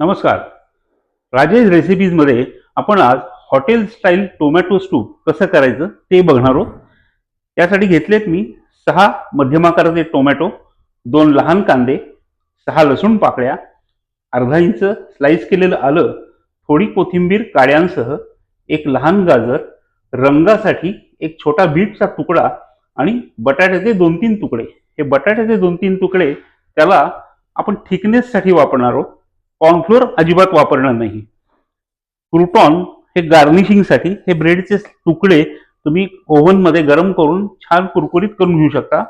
नमस्कार. राजेश रेसिपीजमध्ये आपण आज हॉटेल स्टाईल टोमॅटो स्टूप कसं करायचं ते बघणार आहोत. त्यासाठी घेतलेत मी सहा मध्यम आकाराचे टोमॅटो दोन लहान कांदे सहा लसूण पाकळ्या अर्धा इंच स्लाईस केलेलं आलं थोडी कोथिंबीर काड्यांसह एक लहान गाजर रंगासाठी एक छोटा बीटचा तुकडा आणि बटाट्याचे दोन तीन तुकडे. हे बटाट्याचे दोन तीन तुकडे त्याला आपण थिकनेससाठी वापरणार आहोत. कॉर्नफ्लोअर अजिबात वापरणार नाही. क्रुटॉन हे गार्निशिंगसाठी हे ब्रेडचे तुकडे तुम्ही ओव्हनमध्ये गरम करून छान कुरकुरीत करून घेऊ शकता.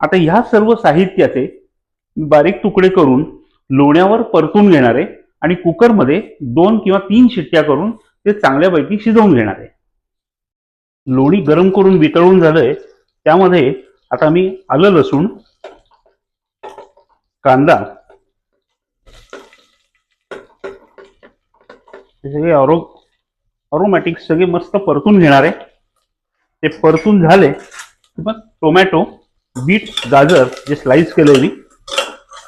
आता ह्या सर्व साहित्याचे बारीक तुकडे करून लोण्यावर परतून घेणार आहे आणि कुकरमध्ये दोन किंवा तीन शिट्ट्या करून ते चांगल्यापैकी शिजवून घेणार. आहे लोणी गरम करून वितळून झालंय त्यामध्ये आता मी आलं लसूण कांदा हे सगळे अरो अरोमॅटिक सगळे मस्त परतून घेणार आहे. ते परतून झाले की मग टोमॅटो बीट गाजर जे स्लाइस केलेली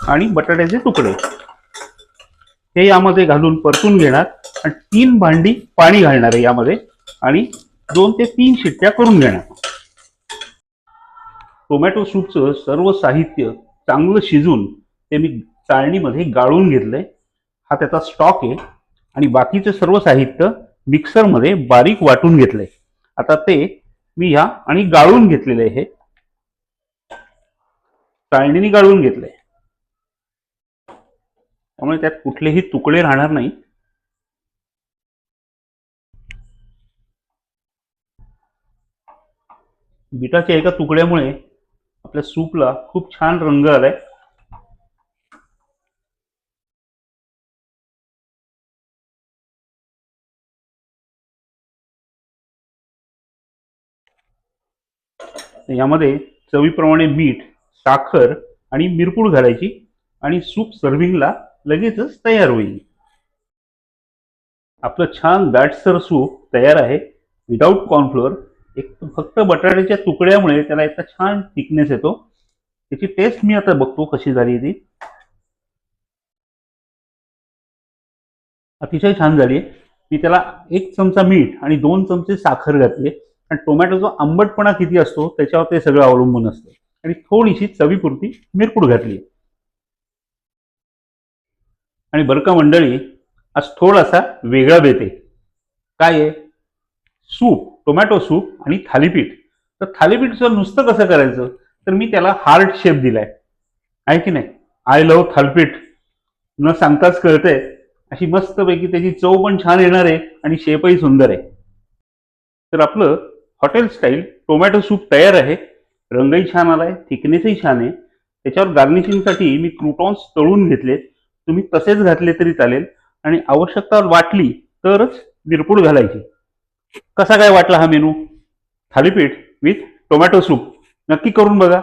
आणि बटाट्याचे तुकडे. हे यामध्ये घालून परतून घेणार आणि तीन भांडी पाणी घालणार आहे यामध्ये आणि दोन ते तीन शिट्ट्या करून घेणार. टोमॅटो सूपचं सर्व साहित्य चांगलं शिजून ते मी चाळणीमध्ये गाळून घेतलंय. हा त्याचा स्टॉक आहे. आणि बाकीचे सर्व साहित्य मिक्सरमध्ये बारीक वाटून घेतलंय. आता ते मी ह्या आणि गाळून घेतलेले हे. चाळणीने गाळून घेतलंय. त्यामुळे त्यात कुठलेही तुकडे राहणार नाही. बिटाच्या एका तुकड्यामुळे आपल्या सूपला खूप छान रंग आलाय. यामध्ये चवीप्रमाणे मीठ साखर आणि मिरपूड घालायची आणि सूप सर्व्हिंगला लगेचच तयार होईल. आपलं छान दाटसर सूप तयार आहे. विदाऊट कॉर्नफ्लोअर एक फक्त बटाट्याच्या तुकड्यामुळे त्याला एकदा छान थिकनेस येतो. त्याची टेस्ट मी आता बघतो कशी झाली ती. अतिशय छान झाली मी त्याला एक चमचा मीठ आणि दोन चमचे साखर घातली आणि टोमॅटो जो आंबटपणा किती असतो त्याच्यावर ते सगळं अवलंबून असतं. आणि थोडीशी चवीपुरती मिरपूड घातली. आणि बरं का मंडळी आज थोडासा वेगळा देते काय आहे? सूप टोमॅटो सूप आणि थालीपीठ. तर थालीपीठचं नुसतं कसं करायचं तर मी त्याला हार्ट शेप दिलाय. आहे की नाही? I love thalipeeth. न सांगताच कळतंय. अशी मस्तपैकी त्याची चव पण छान येणार आहे आणि शेपही सुंदर आहे. तर आपलं हॉटेल स्टाईल टोमॅटो सूप तयार आहे रंगही छान आलाय थिकनेसही छान आहे. त्याच्यावर गार्निशिंगसाठी मी क्रुटॉन्स तळून घेतले तुम्ही तसेच घातले तरी चालेल. आणि आवश्यकता वाटली तरच मिरपूड घालायची. कसा काय वाटला हा menu thalipeeth with tomato soup नक्की करून बघा.